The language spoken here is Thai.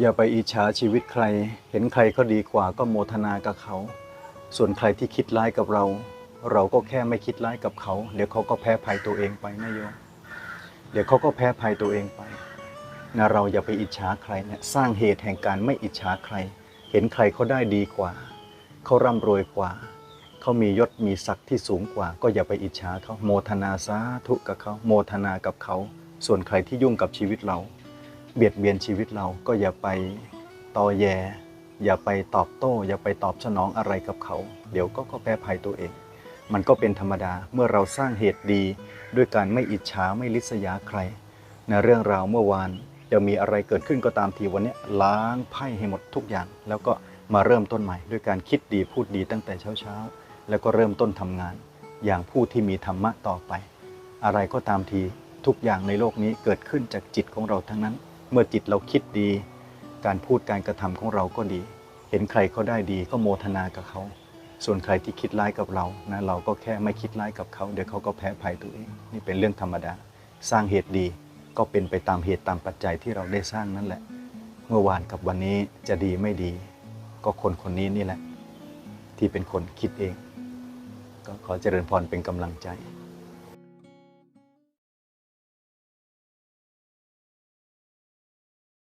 อย่าไปอิจฉาชีวิตใคร เห็นใครเขาดีกว่าก็โมทนากับเขา ส่วนใครที่คิดร้ายกับเรา เราก็แค่ไม่คิดร้ายกับเขา เดี๋ยวเขาก็แพ้ภัยตัวเองไปนะโยม เดี๋ยวเขาก็แพ้ภัยตัวเองไปนะเราอย่าไปอิจฉาใครเนี่ยสร้างเหตุแห่งการไม่อิจฉาใคร เห็นใครเขาได้ดีกว่า เขาร่ำรวยกว่า เขามียศมีศักดิ์ที่สูงกว่า ก็อย่าไปอิจฉาเขาโมทนาสาธุกับเขาโมทนากับเขา ส่วนใครที่ยุ่งกับชีวิตเรา เบียดเบียนชีวิตเราก็อย่าไปตอแย อย่าไปตอบโต้ อย่าไปตอบสนองอะไรกับเขา เดี๋ยวก็ก็แพ้ภัยตัวเอง มันก็เป็นธรรมดาเมื่อเราสร้างเหตุดี ด้วยการไม่อิจฉาไม่ลิษยาใครในะเรื่องราวเมื่อวานจะมีอะไรเกิดขึ้นก็ตามทีวันนี้ล้างไพ่ให้หมดทุกอย่าง แล้วก็มาเริ่มต้นใหม่ ด้วยการคิดดีพูดดีตั้งแต่เช้าๆ แล้วก็เริ่มต้นทำงาน อย่างผู้ที่มีธรรมะต่อไป อะไรก็ตามทีทุกอย่างในโลกนี้เกิดขึ้นจากจิตของเราทั้งนั้น เมื่อจิตเราคิดดี การพูดการกระทำของเราก็ดี เห็นใครเขาได้ดีก็โมทนากับเขา ส่วนใครที่คิดร้ายกับเรานะเราก็แค่ไม่คิดร้ายกับเขาเดี๋ยวเขาก็แพ้ภัยตัวเอง นี่เป็นเรื่องธรรมดา สร้างเหตุดีก็เป็นไปตามเหตุตามปัจจัยที่เราได้สร้างนั่นแหละ เมื่อวานกับวันนี้จะดีไม่ดี ก็คนคนนี้นี่แหละ ที่เป็นคนคิดเอง ก็ขอเจริญพรเป็นกำลังใจ